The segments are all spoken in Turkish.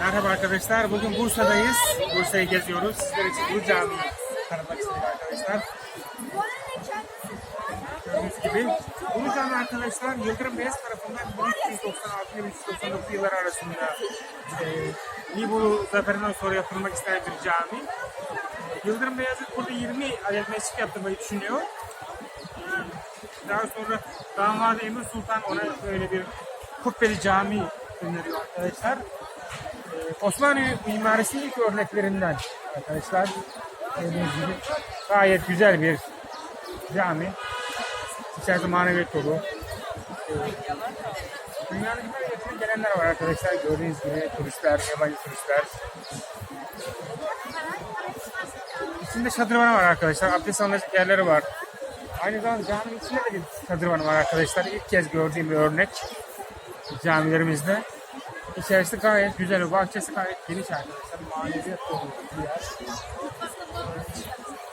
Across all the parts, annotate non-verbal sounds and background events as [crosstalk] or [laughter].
Merhaba arkadaşlar. Bugün Bursa'dayız. Bursa'yı geziyoruz. Sizler için bu camiyi tanıtmak istedik arkadaşlar. Gördüğünüz gibi. Bu cami arkadaşlar Yıldırım Beyaz tarafından 1396-1399 yılları arasında e, Nibolu Zaferi'nden sonra yapılmak istenen bir cami. Yıldırım Beyazıt burada 20 adet mescit yaptırmayı düşünüyor. Daha sonra damadı Emir Sultan ona böyle bir kubbeli cami öneriyor arkadaşlar. Ee, Osmanlı mimarisinin ilk örneklerinden arkadaşlar. Gördüğünüz gibi gayet güzel bir cami. İçeride maneviyat dolu. Ee, Dünyanın her yerinden gelenler var arkadaşlar. Gördüğünüz gibi turistler, yabancı turistler. İçinde şadırvanı var arkadaşlar. Abdest alınacak yerleri var. Aynı zamanda caminin içinde de bir şadırvanı var arkadaşlar. İlk kez gördüğüm bir örnek camilerimizde. İçerisi gayet güzel, bahçesi gayet geniş arkadaşlar. Maneviyat dolu bir yer.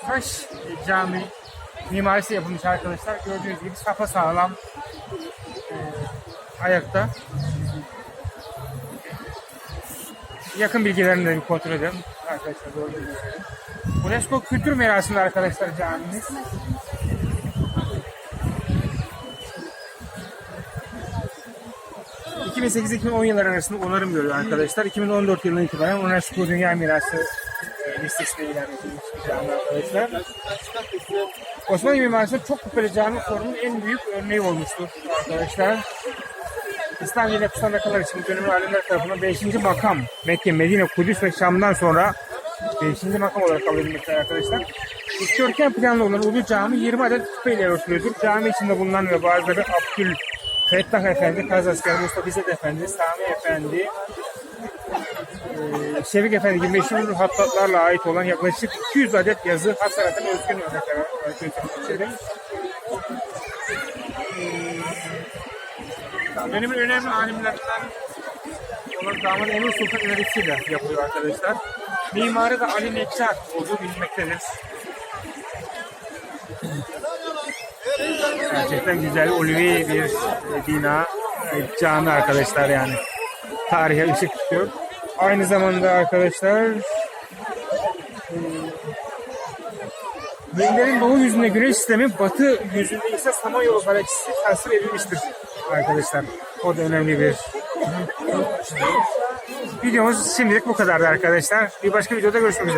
Taş cami mimarisi yapılmış arkadaşlar. Gördüğünüz gibi safa sağlam e, ayakta. Yakın bilgilerini de bir kontrol edelim. Arkadaşlar gibi. UNESCO Kültür Mirası'nda arkadaşlar camimiz. ...2008-2010 yılları arasında onarım görüyor arkadaşlar. 2014 yılından itibaren UNESCO Dünya Mirası e, listesine ilan bir cami arkadaşlar. Osmanlı mimarisinde çok popüler cami formunun en büyük örneği olmuştur arkadaşlar. İslam dini akalar için dönemi alimler tarafından 5. makam Mekke, Medine, Kudüs ve Şam'dan sonra 5. makam olarak kabul arkadaşlar. Dikdörtgen planlı olan Ulu Cami 20 adet küpeyle örtülüdür. Cami içinde bulunan ve bazıları Abdül Fettah Efendi, Kazasker, Mustafa İzzet Efendi, Sami Efendi, eee, Şevik Efendi gibi meşhur hattatlarla ait olan yaklaşık 200 adet yazı hasaratın özgün örnekler gösterilmektedir. Dönemin önemli alimlerinden olan damat Emir Sultan önerisiyle yapılıyor arkadaşlar. Mimarı da Ali Nektar olduğu bilinmektedir. Gerçekten güzel, ulvi bir bina, e, cami arkadaşlar yani. Tarihe ışık tutuyor. Aynı zamanda arkadaşlar e, Müminlerin doğu yüzünde güneş sistemi, batı yüzünde ise Samanyolu galaksisi tasvir edilmiştir arkadaşlar. O da önemli bir [laughs] Videomuz şimdilik bu kadardı arkadaşlar. Bir başka videoda görüşmek üzere.